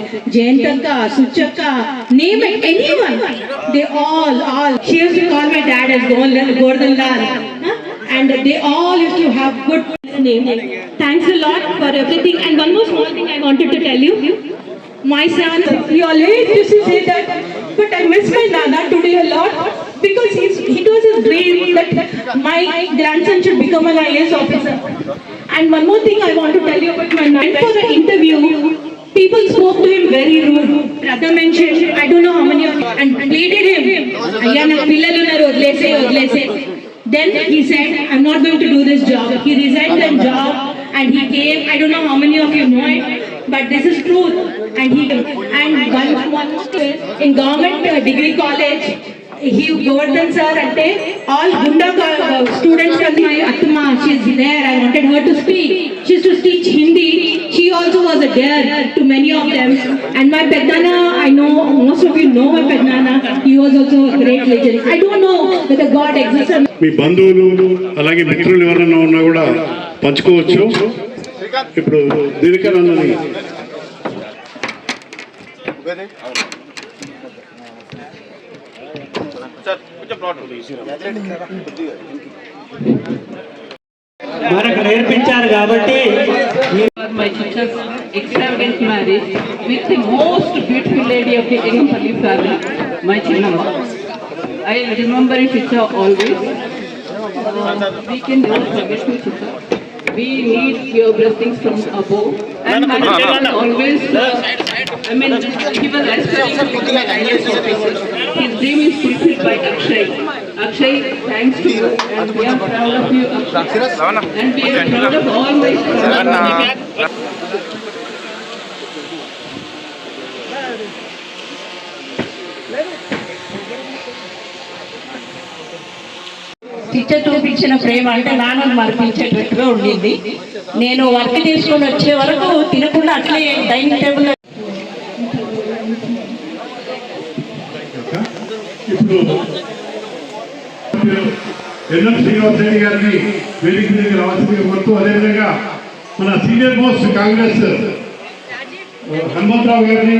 Jayantaka, Suchaka, name it, anyone. They all, all. She used to call my dad as Gordon? And they all used to have good name. Thanks a lot for everything. And one more small thing I wanted to tell you. My son, he always used to say that, but I miss my Nana today a lot because he's, it was his dream that my grandson should become an IAS officer. And one more thing I want to tell you about my Nana. For the interview, People spoke to him very rude. Radha mentioned, I don't know how many of you, and pleaded him. Then he said, I'm not going to do this job. He resigned the job and he came. I don't know how many of you know it, but this is truth. And he and one in government uh, degree college. He Govardhan sir ante all Gunda uh, students and my Atma, she's there. I wanted her to speak. She used to teach Hindi. She also was a dare to many of them. And my Pedana, I know most of you know my Pedana. He was also a great legend. I don't know whether God exists or మీ బంధువులు అలాగే మిత్రులు ఎవరైనా ఉన్నా కూడా పంచుకోవచ్చు ఇప్పుడు దినకరన్నని మనకు నేర్పించారు కాబట్టి ఈ for my teacher's extravagant marriage with the most beautiful lady of the Egumpalli family, my Chinnamma. I remember it Chitta always. Uh, we can never forget you, Chitta. We need your blessings from above. And my husband always, uh, I mean, he was aspiring to become an IAS officer. His dream is fulfilled by Akshay. Akshay, thanks to you, and we are proud of you, Akshay. And we are proud of all my students. Teacher చూపించిన ప్రేమ అంటే నాన్నను మర్పించేటట్టుగా ఉండింది నేను work తీసుకొని వచ్చే వరకు తినకుండా అట్లే డైనింగ్ టేబుల్ ఇప్పుడు ఎన్ఎం శ్రీనివాస్ రెడ్డి గారిని వేదిక మీదకి రావాల్సిందిగా కోరుతూ అదేవిధంగా మన సీనియర్ మోస్ట్ కాంగ్రెస్ హనుమంతరావు గారిని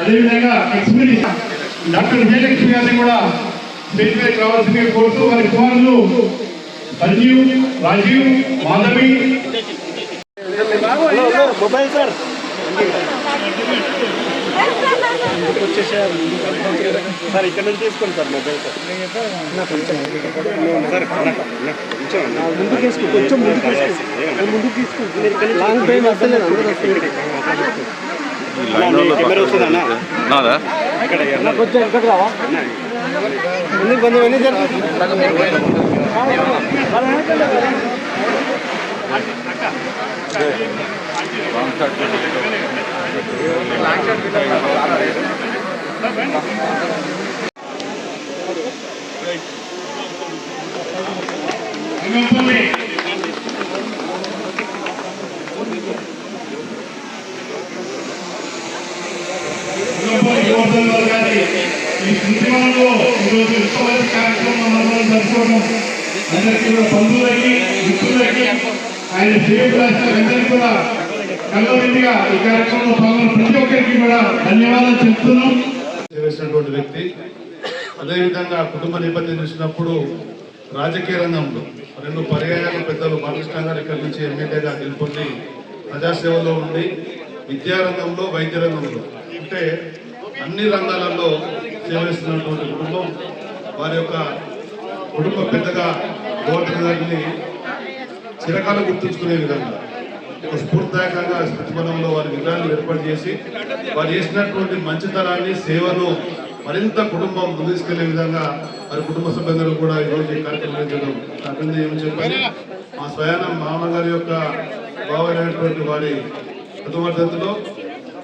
అదేవిధంగా ఎక్స్పీరియన్స్ డాక్టర్ విజయలక్ష్మి గారిని కూడా స్టేజ్ మీదకి రావాల్సిందిగా కోరుతూ వారి కుమారులు Sanjeev Rajeev Madhavi. Mobile sir. Sir ఇక్కడ నుంచి తీసుకోండి సార్ మొబైల్ సార్ ముందుకు కొంచెం ముందుకు వేసుకో ముందుకు తీసుకోండి లాంగ్ టైం వస్తలేదు అందరూ కెమెరా వస్తుందన్నా ఇక్కడ కొంచెం ఇక్కడ రావా ముందుకు కొంచెం ఈ శృతివనంలో ఈరోజు విశ్వవారి కార్యక్రమం జరుపుకోవడం అందరికీ కూడా బంధువులకి మిత్రులకి ఆయన శ్రేయభిలాషులందరికీ కూడా కళ్ళవిందిగా ఈ కార్యక్రమంలో పాల్గొన్న ప్రతి ఒక్కరికి కూడా ధన్యవాదాలు చెప్తున్నాం. చేసినటువంటి వ్యక్తి అదేవిధంగా కుటుంబ నిబంధన చూసినప్పుడు రాజకీయ రంగంలో రెండు పర్యాయాలు పెద్దలు బాలకృష్ణ గారు ఇక్కడి నుంచి ఎమ్మెల్యేగా గెలుపొంది ప్రజాసేవలో ఉండి విద్యారంగంలో వైద్య రంగంలో అంటే అన్ని రంగాలలో సేవిస్తున్నటువంటి కుటుంబం వారి యొక్క కుటుంబ పెద్దగా గోవర్ధన్ గారిని చిరకాలం గుర్తుంచుకునే విధంగా ఒక స్ఫూర్తిదాయకంగా స్మృతివనంలో వారి విగ్రహాన్ని ఏర్పాటు చేసి వారు చేసినటువంటి మంచితనాన్ని సేవను మరింత కుటుంబం ముందుకెళ్ళే విధంగా వారి కుటుంబ సభ్యులు కూడా ఈరోజు ఈ కార్యక్రమం నిర్వహించడం కాకుండా ఏమని చెప్పాలి. మా స్వయాన మామగారి యొక్క బావైనటువంటి వారి ప్రథమర్థతలో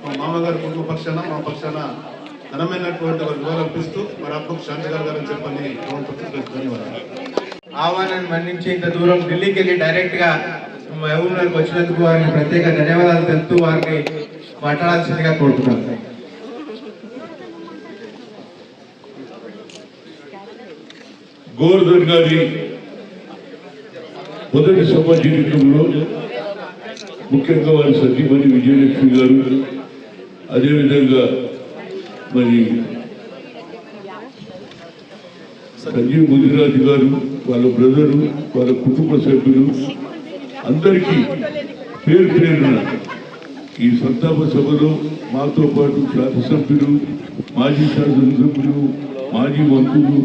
మా మామగారి కుటుంబ పక్షాన మా పక్షాన ఘనమైనటువంటి వారి వివరాలు మరి వారి ఆత్మకు శాంతి కలగాలని చెప్పని ధన్యవాదాలు. ఆహ్వానాన్ని మన్నించి ఇంత దూరం ఢిల్లీకి వెళ్ళి డైరెక్ట్గా మహబూబ్నగర్కి వచ్చినందుకు వారికి ప్రత్యేక ధన్యవాదాలు తెలుపుతూ వారిని మాట్లాడాల్సిందిగా కోరుతున్నాను. గోవర్ధన్ గారి మొదటి సభ జీవితంలో ముఖ్యంగా వారి సతీమణి విజయలక్ష్మి గారు అదేవిధంగా మరి సంజీవ్ ముదిరాజు గారు వాళ్ళ బ్రదరు వాళ్ళ కుటుంబ సభ్యులు అందరికీ పేరు పేరున ఈ సంతాప సభలో మాతో పాటు శాసనసభ్యులు మాజీ శాసనసభ్యులు మాజీ మంత్రులు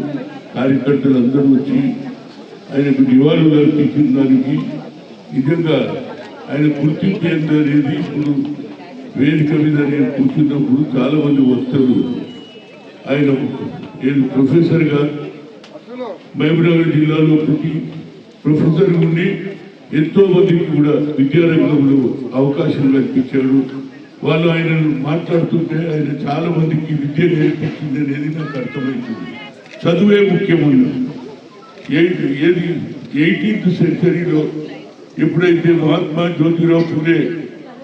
కార్యకర్తలు అందరూ వచ్చి ఆయనకు నివాళులు అర్పించిన దానికి నిజంగా ఆయన గుర్తింపు ఏంటి అనేది ఇప్పుడు వేదిక మీద నేను కూర్చున్నప్పుడు చాలామంది వస్తారు ఆయన నేను ప్రొఫెసర్గా మహబూబ్నగర్ జిల్లాలో పుట్టి ప్రొఫెసర్ ఉండి ఎంతో మందికి కూడా విద్యారంగంలో అవకాశం కల్పించాడు వాళ్ళు ఆయన మాట్లాడుతుంటే ఆయన చాలా మందికి విద్య నేర్పించింది అనేది నాకు అర్థమవుతుంది చదువే ముఖ్యమన్నా ఎయిట్ ఏది ఎయిటీన్త్ సెంచరీలో ఎప్పుడైతే మహాత్మా జ్యోతిరావు పూలే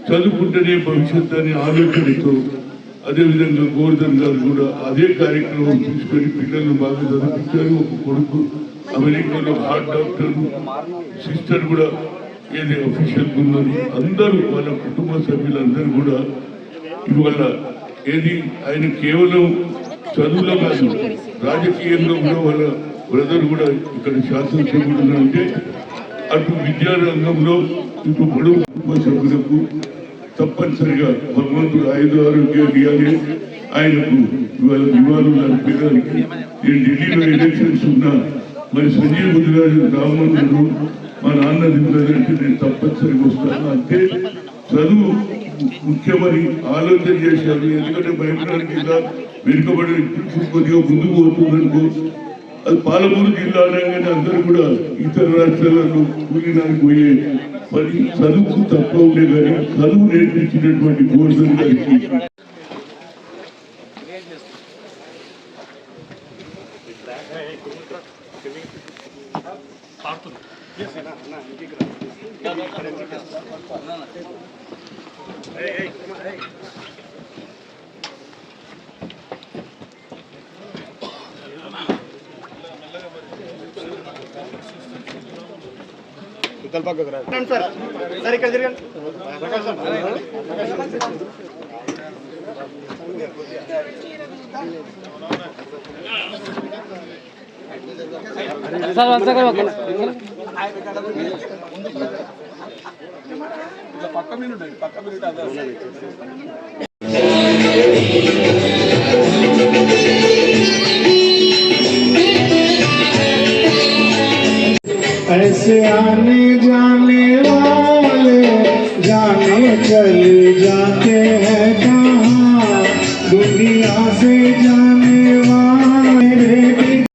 చదువుకుంటేనే భవిష్యత్ అనే ఆలోచనతో అదేవిధంగా గోవర్ధన్ గారు కూడా అదే కార్యక్రమం తీసుకొని పిల్లలను బాగా చదివించారు. ఒక కొడుకు అమెరికాలో హార్ట్ డాక్టర్ సిస్టర్ కూడా ఏది అఫీషియల్ ఉన్నారు అందరూ వాళ్ళ కుటుంబ సభ్యులందరూ కూడా ఇవాళ ఏది ఆయన కేవలం చదువులో కాదు రాజకీయంలో కూడా వాళ్ళ బ్రదర్ కూడా ఇక్కడ శాసనసభ్యుడు అంటే అటు విద్యారంగంలో ఇటు పొడవు కుటుంబ సభ్యులకు తప్పనిసరిగా భగవంతుడు ఐదు ఆరోగ్యాలు ఇవ్వాలి ఆయనకు ఇవాళ నివాళులు అర్పించడానికి నేను ఢిల్లీలో ఎలక్షన్స్ ఉన్నా మరి సంజయ్ ముదిరాజు రామమందిరు మా నాన్న దిగులంటే నేను తప్పనిసరిగా వస్తాను. అంతే చదువు ముఖ్యమని ఆలోచన చేశారు. ఎందుకంటే భయపడడానికి వెనుకబడి కొద్దిగా ముందుకు పోతుందనుకో అది పాలమూరు జిల్లా అనగానే అందరూ కూడా ఇతర రాష్ట్రాలలో కూలినానికి పోయే పని చదువుకు తక్కువ ఉండే కానీ చదువు నేర్పించినటువంటి గోవర్ధన్ గారికి సార్ సార్ ఇక్కడ తిరగండి ऐसे आने जाने वाले जाने चले जाते हैं कहाँ दुनिया से जाने वाले